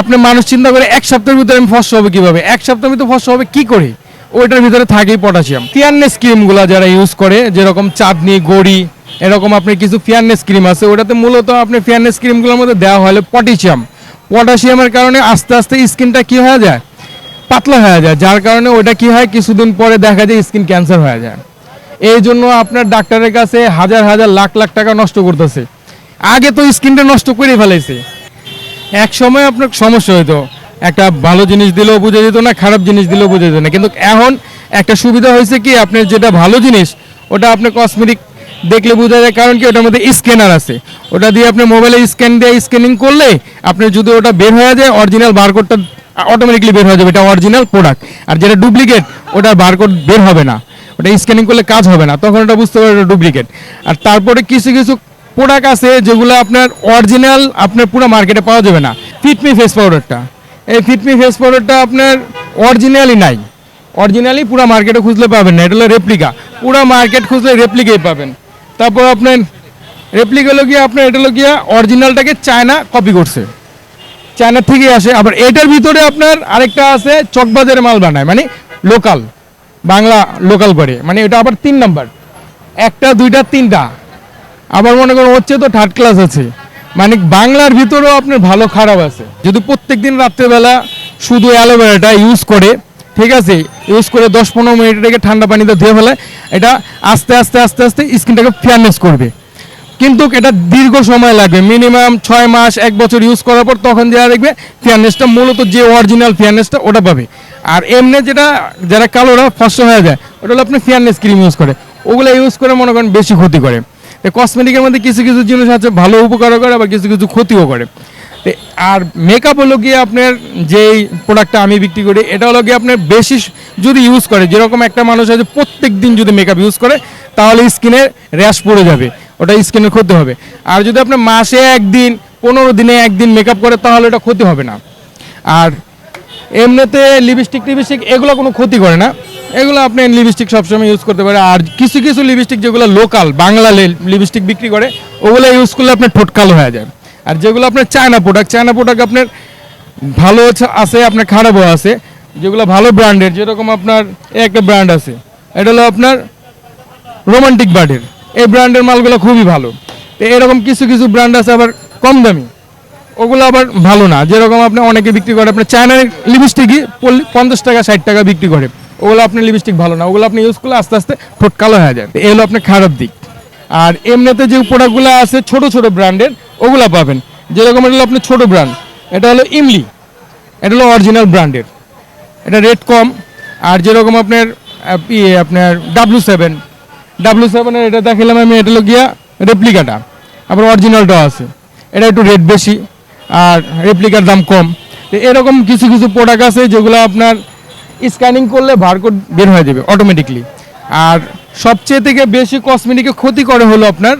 আপনি মানুষ চিন্তা করে এক সপ্তাহের ভিতরে আমি ফসল হবে কীভাবে? এক সপ্তাহের ভিতরে ফসল হবে কি করে? ওইটার ভিতরে থাকেই পটাশিয়াম। ফিয়ারনেস ক্রিমগুলো যারা ইউজ করে, যেরকম চাঁদনি গড়ি, এরকম আপনি কিছু ফিয়ারনেস ক্রিম আছে, ওটাতে মূলত আপনি ফিয়ারনেস ক্রিমগুলোর মধ্যে দেওয়া হলে পটাশিয়াম। পটাশিয়ামের কারণে আস্তে আস্তে স্কিনটা কি হয়ে যায়? পাতলা হয়ে যায়। যার কারণে ওটা কি হয়? কিছুদিন পরে দেখা যায় স্কিন ক্যান্সার হয়ে যায়। এই জন্য আপনার ডাক্তারের কাছে হাজার হাজার লাখ লাখ টাকা নষ্ট করতেছে। আগে তো স্কিনটা নষ্ট করে ফেলাইছে। এক সময় আপনার সমস্যা হইতো। একটা ভালো জিনিস দিলেও বুঝে যেত না, খারাপ জিনিস দিলেও বুঝে যেত না। কিন্তু এখন একটা সুবিধা হয়েছে কি, আপনার যেটা ভালো জিনিস, ওটা আপনি কসমেটিক দেখলে বোঝা যায়, কারণ কি, ওটার মধ্যে স্ক্যানার আছে। ওটা দিয়ে আপনি মোবাইলে স্ক্যান দিয়ে স্ক্যানিং করলে আপনি যদি ওটা বের হয়ে যায় অরিজিনাল বারকোডটা অটোমেটিকলি বের হয়ে যাবে। এটা অরিজিনাল প্রোডাক্ট আর যেটা ডুপ্লিকেট ওটার বারকোড বের হবে না। ওটা স্ক্যানিং করলে কাজ হবে না। তখন ওটা বুঝতে পারবে ওটা ডুপ্লিকেট আর তারপরে কিছু কিছু প্রোডাক্ট আছে যেগুলো আপনার অরিজিনাল আপনার পুরো মার্কেটে পাওয়া যাবে না। ফিটমি ফেস পাউডারটা এই ফিটমি ফেস পাউডারটা আপনার অরিজিনালি নাই। অরিজিনালি পুরো মার্কেটে খুঁজলে পাবেন না। এটা হলো রেপ্লিকা পুরো মার্কেট খুঁজলে রেপ্লিকাই পাবেন। তারপর আপনার রেপ্লিকা গিয়ে, আপনার এটা হলো গিয়ে অরিজিনালটাকে চায়না কপি করছে। চায়না থেকেই আসে। আবার এটার ভিতরে আপনার আরেকটা আছে, চকবাজারে মাল বানায়। মানে লোকাল বাংলা লোকাল করে। মানে এটা আবার তিন নাম্বার একটা, দুইটা, তিনটা। আবার মনে করেন হচ্ছে তো থার্ড ক্লাস আছে। মানে বাংলার ভিতরেও আপনার ভালো খারাপ আছে। যদি প্রত্যেক দিন রাত্রেবেলা শুধু অ্যালোভেরাটা ইউজ করে, ঠিক আছে ইউজ করে দশ পনেরো মিনিট রেখে ঠান্ডা পানিতে ধুয়ে ফেলে, এটা আস্তে আস্তে আস্তে আস্তে স্কিনটাকে ফেয়ারনেস করবে। কিন্তু এটা দীর্ঘ সময় লাগবে। মিনিমাম ছয় মাস, এক বছর ইউজ করার পর তখন যারা দেখবে ফেয়ারনেসটা মূলত যে অরিজিনাল ফেয়ারনেসটা ওটা পাবে। আর এমনি যেটা, যারা কালোরা ফসল হয়ে যায়, ওটা হলো আপনি ফেয়ারনেস ক্রিম ইউজ করে। ওগুলো ইউজ করে মনে করেন বেশি ক্ষতি করে। কসমেটিকের মধ্যে কিছু কিছু জিনিস আছে, ভালো উপকারও করে, আবার কিছু কিছু ক্ষতিও করে। আর মেকআপ হলো গিয়ে আপনার যেই প্রোডাক্টটা আমি বিক্রি করি, এটা হলো গিয়ে আপনার বেশি যদি ইউজ করে, যেরকম একটা মানুষ আছে প্রত্যেক দিন যদি মেকআপ ইউজ করে, তাহলে স্কিনে র্যাশ পড়ে যাবে, ওটা স্কিনের ক্ষতি হবে। আর যদি আপনি মাসে একদিন, পনেরো দিনে একদিন মেকআপ করে, তাহলে ওটা ক্ষতি হবে না। আর এমনিতে লিপস্টিক টিপস্টিক এগুলো কোনো ক্ষতি করে না। এগুলো আপনি লিপস্টিক সবসময় ইউজ করতে পারে আর কিছু কিছু লিপস্টিক যেগুলো লোকাল বাংলা লিপস্টিক বিক্রি করে, ওগুলো ইউজ করলে আপনার ঠোঁট কালো হয়ে যায়। আর যেগুলো আপনার চায়না প্রোডাক্ট চায়না প্রোডাক্ট আপনার ভালো আছে- আপনার খারাপও আছে। যেগুলো ভালো ব্র্যান্ডের যেরকম আপনার একটা ব্র্যান্ড আছে। এটা হলো আপনার রোমান্টিক বার্ডের এই ব্র্যান্ডের মালগুলো খুবই ভালো। তো এরকম কিছু কিছু ব্র্যান্ড আছে আবার কম দামি। ওগুলো আবার ভালো না। যেরকম আপনি অনেকে বিক্রি করে, আপনার চায়নার লিপস্টিকই পঞ্চাশ টাকা, ষাট টাকা বিক্রি করে। ওগুলো আপনার লিপস্টিক ভালো না, ওগুলো আপনি ইউজ করলে আস্তে আস্তে ঠোঁট কালো হয়ে যায়। এগুলো আপনার খারাপ দিক। আর এমনিতে যে প্রোডাক্টগুলো আছে ছোট ছোট ব্র্যান্ডের ওগুলো পাবেন। যেরকম এটা হলো আপনার ছোট ব্র্যান্ড এটা হলো ইমলি এটা হলো অরিজিনাল ব্র্যান্ডের এটা রেট কম। আর যেরকম আপনার ইয়ে আপনার ডাব্লু সেভেন ডাব্লু সেভেনের এটা দেখালাম আমি, এটা হলো গিয়া রেপ্লিকাটা আবার অরিজিনালটাও আছে। এটা একটু রেট বেশি, আর রেপ্লিকার দাম কম। এরকম কিছু কিছু প্রোডাক্ট আছে যেগুলো আপনার স্ক্যানিং করলে বারকোড বের হয়ে যাবে অটোমেটিকলি আর সবচেয়ে থেকে বেশি কসমেটিকে ক্ষতি করে হলো আপনার